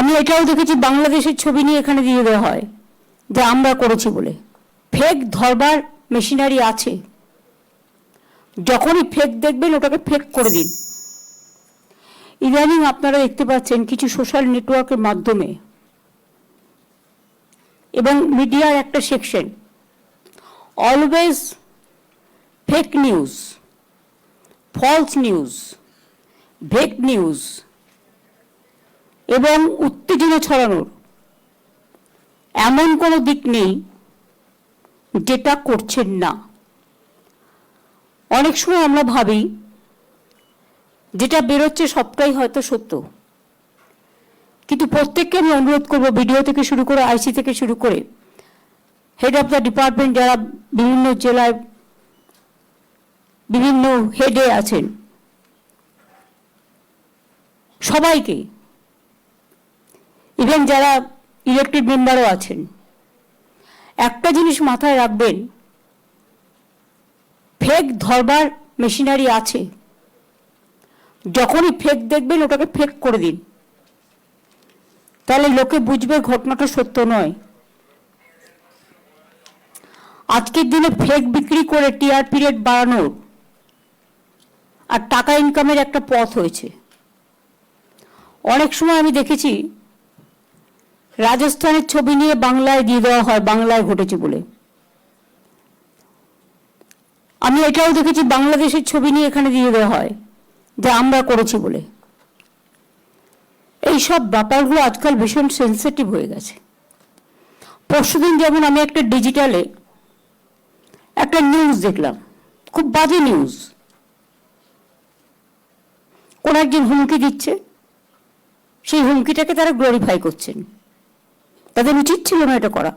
আমি এটাও দেখেছি, বাংলাদেশের ছবি নিয়ে এখানে দিয়ে দেওয়া হয়, যে আমরা করেছি বলে। ফেক ধরবার মেশিনারি আছে। যখনই ফেক দেখবেন, ওটাকে ফেক করে দিন। ইদানিং আপনারা দেখতে পাচ্ছেন কিছু সোশ্যাল নেটওয়ার্কের মাধ্যমে এবং মিডিয়ার একটা section, always fake news, false news, ভেক news এবং উত্তেজনা ছড়ানোর। এমন কোনো দিক নেই যেটা করছেন না। অনেক সময় আমরা ভাবি, যেটা বেরোচ্ছে সবটাই হয়তো সত্য। কিন্তু প্রত্যেককে আমি অনুরোধ করব, ভিডিও থেকে শুরু করে, আইসি থেকে শুরু করে হেড অফ দ্য ডিপার্টমেন্ট যারা বিভিন্ন জেলায় বিভিন্ন হেডে আছেন, সবাইকে ইভেন যারা ইলেক্টেড মেম্বারও আছেন। একটা জিনিস মাথায় রাখবেন ফেক ধরবার মেশিনারি আছে। যখনই ফেক দেখবেন, ওটাকে ফেক করে দিন। তাহলে লোকে বুঝবে ঘটনাটা সত্য নয়। আজকের দিনে ফেক বিক্রি করে টিআর পিরিয়ড বাড়ানোর আর টাকা ইনকামের একটা পথ হয়েছে। অনেক সময় আমি দেখেছি রাজস্থানের ছবি নিয়ে বাংলায় দিয়ে দেওয়া হয়, বাংলায় ঘটেছে বলে। আমি এটাও দেখেছি, বাংলাদেশের ছবি নিয়ে এখানে দিয়ে দেওয়া হয়, যে আমরা করেছি বলে। এই সব ব্যাপারগুলো আজকাল ভীষণ সেন্সিটিভ হয়ে গেছে। পরশুদিন যেমন আমি একটা ডিজিটালে একটা নিউজ দেখলাম, খুব বাজে নিউজ কোন একজন হুমকি দিচ্ছে, সেই হুমকিটাকে তারা গ্লোরিফাই করছেন। তাদের উচিত ছিল না এটা করা।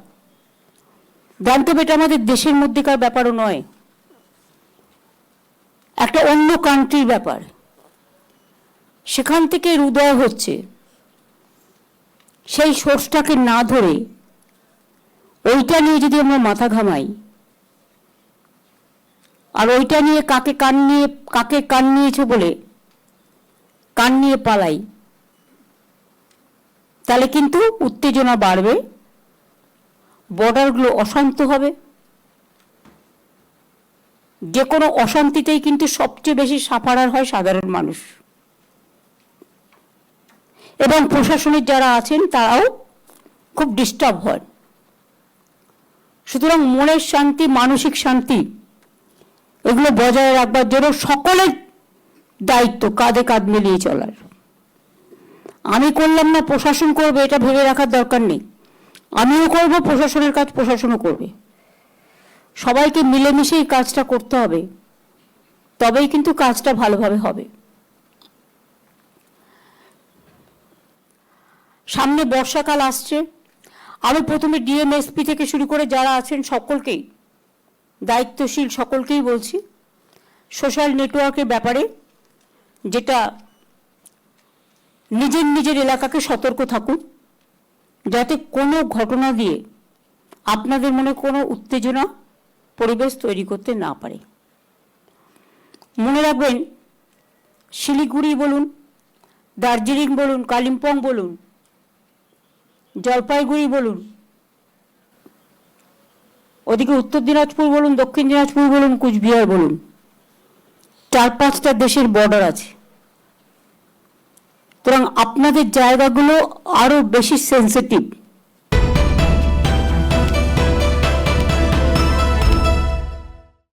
জানতে এটা আমাদের দেশের মধ্যেকার ব্যাপারও নয়। একটা অন্য কান্ট্রির ব্যাপার। সেখান থেকে উদয় হচ্ছে। সেই সোর্সটাকে না ধরে ওইটা নিয়ে যদি আমরা মাথা ঘামাই, আর ওইটা নিয়ে কাকে কান নিয়ে, কাকে কান নিয়েছে বলে কান নিয়ে পালাই তাহলে কিন্তু উত্তেজনা বাড়বে বর্ডারগুলো অশান্ত হবে। যে কোনো অশান্তিতেই কিন্তু সবচেয়ে বেশি সাফারার হয় সাধারণ মানুষ। এবং প্রশাসনের যারা আছেন, তারাও খুব ডিস্টার্ব হয় সুতরাং মনের শান্তি, মানসিক শান্তি, এগুলো বজায় রাখবার জন্য সকলের দায়িত্ব কাঁধে কাঁধ মিলিয়ে চলার। আমি করলাম না, প্রশাসন করবে, এটা ভেবে রাখার দরকার নেই। আমিও করব, প্রশাসনের কাজ প্রশাসনও করবে। সবাইকে মিলেমিশে এই কাজটা করতে হবে। তবেই কিন্তু কাজটা ভালোভাবে হবে। সামনে বর্ষাকাল আসছে। আমি প্রথমে ডিএমএসপি থেকে শুরু করে যারা আছেন সকলকেই, দায়িত্বশীল সকলকেই বলছি, সোশ্যাল নেটওয়ার্কের ব্যাপারে যেটা নিজের নিজের এলাকাকে সতর্ক থাকুন। যাতে কোনো ঘটনা দিয়ে আপনাদের মনে কোনো উত্তেজনা পরিবেশ তৈরি করতে না পারে। মনে রাখবেন, শিলিগুড়ি বলুন, দার্জিলিং বলুন, কালিম্পং বলুন, জলপাইগুড়ি বলুন, ওদিকে উত্তর দিনাজপুর বলুন, দক্ষিণ দিনাজপুর বলুন, কুচবিহার বলুন, চার পাঁচটা দেশের বর্ডার আছে। সুতরাং আপনাদের জায়গাগুলো আরও বেশি সেন্সিটিভ